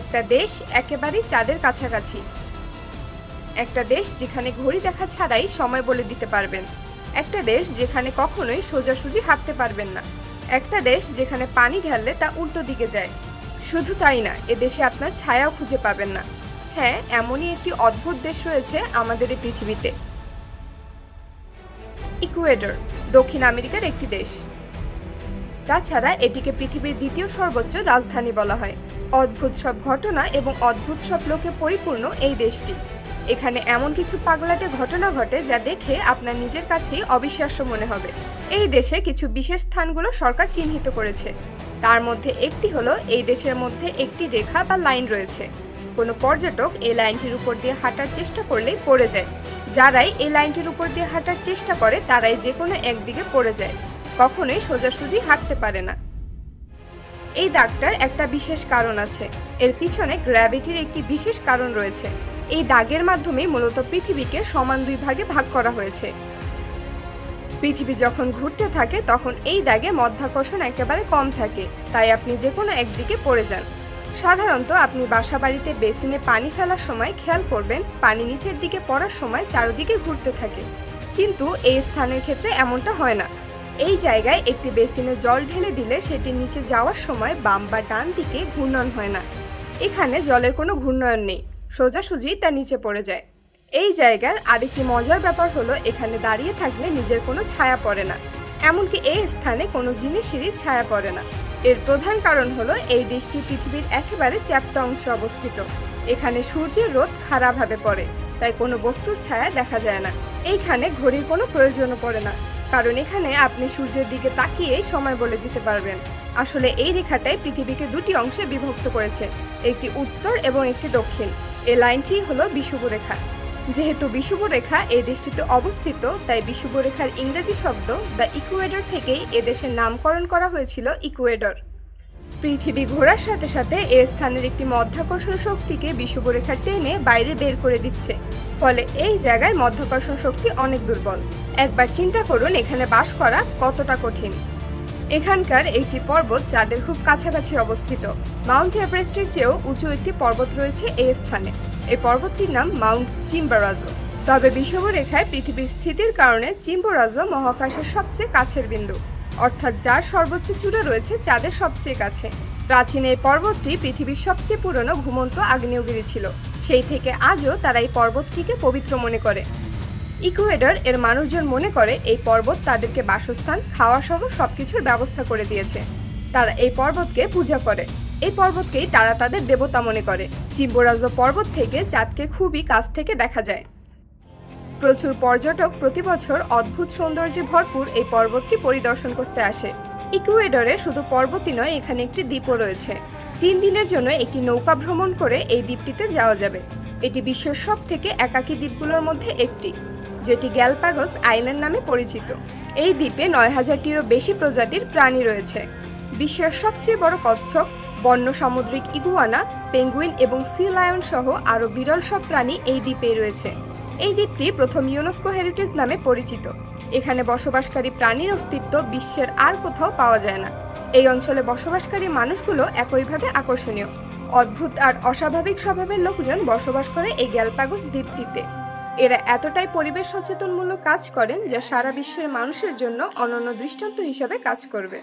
একটা দেশ একেবারেই চাঁদের কাছাকাছি। একটা দেশ যেখানে ঘড়ি দেখা ছাড়াই সময় বলে দিতে পারবেন। একটা দেশ যেখানে কখনোই সোজাসুজি হাঁটতে পারবেন না। একটা দেশ যেখানে পানি ঢাললে তা উল্টো দিকে যায়। শুধু তাই না, এ দেশে আপনার ছায়াও খুঁজে পাবেন না। হ্যাঁ এমনই একটি অদ্ভুত দেশ রয়েছে আমাদের এই পৃথিবীতে। ইকুয়েডর, দক্ষিণ আমেরিকার একটি দেশ। তাছাড়া এটিকে পৃথিবীর দ্বিতীয় সর্বোচ্চ রাজধানী বলা হয়। অদ্ভুত সব ঘটনা এবং অদ্ভুত সব লোকে পরিপূর্ণ এই দেশটি। এখানে এমন কিছু পাগলাটে ঘটনা ঘটে যা দেখে আপনার নিজের কাছেই অবিশ্বাস্য মনে হবে। এই দেশে কিছু বিশেষ স্থানগুলো সরকার চিহ্নিত করেছে। তার মধ্যে একটি হলো, এই দেশের মধ্যে একটি রেখা বা লাইন রয়েছে। কোনো পর্যটক এই লাইনটির উপর দিয়ে হাঁটার চেষ্টা করলেই পড়ে যায়। যারাই এই লাইনটির উপর দিয়ে হাঁটার চেষ্টা করে, তারাই যে কোনো একদিকে পড়ে যায়। কখনোই সোজাসুজি হাঁটতে পারে না। এই দাগটার একটা বিশেষ কারণ আছে। এর পিছনে গ্র্যাভিটির একটি বিশেষ কারণ রয়েছে। এই দাগের মাধ্যমে মূলত পৃথিবীকে সমান দুই ভাগে ভাগ করা হয়েছে। পৃথিবী যখন ঘুরতে থাকে, তখন এই দাগে মধ্যাকর্ষণ একেবারে কম থাকে, তাই আপনি যে কোনো একদিকে পড়ে যান। সাধারণত আপনি বাসা বাড়িতে বেসিনে পানি ফেলার সময় খেয়াল করবেন, পানি নিচের দিকে পড়ার সময় চারদিকে ঘুরতে থাকে। কিন্তু এই স্থানের ক্ষেত্রে এমনটা হয় না। এই জায়গায় একটি বেসিনে জল ঢেলে দিলে সেটি নিচে যাওয়ার সময় বাম বা ডান দিকে ঘূর্ণন হয় না। এখানে জলের কোনো ঘূর্ণয়ন নেই, সোজাসুজি তা নিচে পড়ে যায়। এই জায়গার আরেকটি মজার ব্যাপার হলো, এখানে দাঁড়িয়ে থাকলে নিজের কোনো ছায়া পড়ে না। এমনকি এই স্থানে কোনো জিনিসেরই ছায়া পড়ে না। এর প্রধান কারণ হলো, এই দেশটি পৃথিবীর একেবারে চ্যাপ্টা অংশে অবস্থিত। এখানে সূর্যের রোদ খারাপভাবে পড়ে, তাই কোনো বস্তুর ছায়া দেখা যায় না। এইখানে ঘড়ির কোনো প্রয়োজনও পড়ে না। কারণ এখানে আপনি সূর্যের দিকে তাকিয়ে সময় বলে দিতে পারবেন। আসলে এই রেখাটাই পৃথিবীকে দুটি অংশে বিভক্ত করেছে, একটি উত্তর এবং একটি দক্ষিণ। এ লাইনটি হলো বিষুব রেখা। যেহেতু বিষুব রেখা এই দেশটিতে অবস্থিত, তাই বিষুব রেখার ইংরেজি শব্দ দ্য ইকুয়েডর থেকেই এদেশের নামকরণ করা হয়েছিল ইকুয়েডর। পৃথিবী ঘোরার সাথে সাথে এ স্থানের একটি মধ্যাকর্ষণ শক্তিকে বিষুবরেখা টেনে বাইরে বের করে দিচ্ছে। ফলে এই জায়গায় মধ্যাকর্ষণ শক্তি অনেক দুর্বল। একবার চিন্তা করুন, এখানে বাস করা কতটা কঠিন। এখানকার একটি পর্বত যাদের খুব কাছাকাছি অবস্থিত। মাউন্ট এভারেস্টের চেয়েও উঁচু একটি পর্বত রয়েছে এই স্থানে। এই পর্বতটির নাম মাউন্ট চিম্বারাজো। তবে বিষুবরেখায় পৃথিবীর স্থিতির কারণে চিম্বরাজো মহাকাশের সবচেয়ে কাছের বিন্দু। অর্থাৎ যার সর্বোচ্চ চূড়া রয়েছে চাঁদের সবচেয়ে কাছে। প্রাচীন এই পর্বতটি পৃথিবীর সবচেয়ে পুরনো ঘুমন্ত আগ্নেয়গিরি ছিল। সেই থেকে আজও তারা এই পর্বতটিকে পবিত্র মনে করে। ইকুয়েডর এর মানুষজন মনে করে এই পর্বত তাদেরকে বাসস্থান খাওয়া সহ সবকিছুর ব্যবস্থা করে দিয়েছে। তারা এই পর্বতকে পূজা করে। এই পর্বতকেই তারা তাদের দেবতা মনে করে। চিম্বরাজ পর্বত থেকে চাঁদকে খুবই কাছ থেকে দেখা যায়। প্রচুর পর্যটক প্রতি বছর অদ্ভুত সৌন্দর্যে ভরপুর এই পর্বতটি পরিদর্শন করতে আসে। ইকুয়েডরে শুধু পর্বতই নয়, এখানে একটি দ্বীপও রয়েছে। তিন দিনের জন্য একটি নৌকা ভ্রমণ করে এই দ্বীপটিতে যাওয়া যাবে। এটি বিশ্বের সব থেকে একাকী দ্বীপগুলোর মধ্যে একটি, যেটি গ্যালপাগোস আইল্যান্ড নামে পরিচিত। এই দ্বীপে নয় হাজারটিরও বেশি প্রজাতির প্রাণী রয়েছে। বিশ্বের সবচেয়ে বড় কচ্ছপ, বন্য সামুদ্রিক ইগুয়ানা, পেঙ্গুইন এবং সি লায়ন সহ আরও বিরল সব প্রাণী এই দ্বীপেই রয়েছে। এই দ্বীপটি প্রথম ইউনেস্কো হেরিটেজ নামে পরিচিত। এখানে বসবাসকারী প্রাণীর অস্তিত্ব বিশ্বের আর কোথাও পাওয়া যায় না। এই অঞ্চলে বসবাসকারী মানুষগুলো একইভাবে আকর্ষণীয়। অদ্ভুত আর অস্বাভাবিক স্বভাবের লোকজন বসবাস করে এই গ্যালপাগোস দ্বীপটিতে। এরা এতটাই পরিবেশ সচেতনমূলক কাজ করেন যা সারা বিশ্বের মানুষের জন্য অনন্য দৃষ্টান্ত হিসাবে কাজ করবে।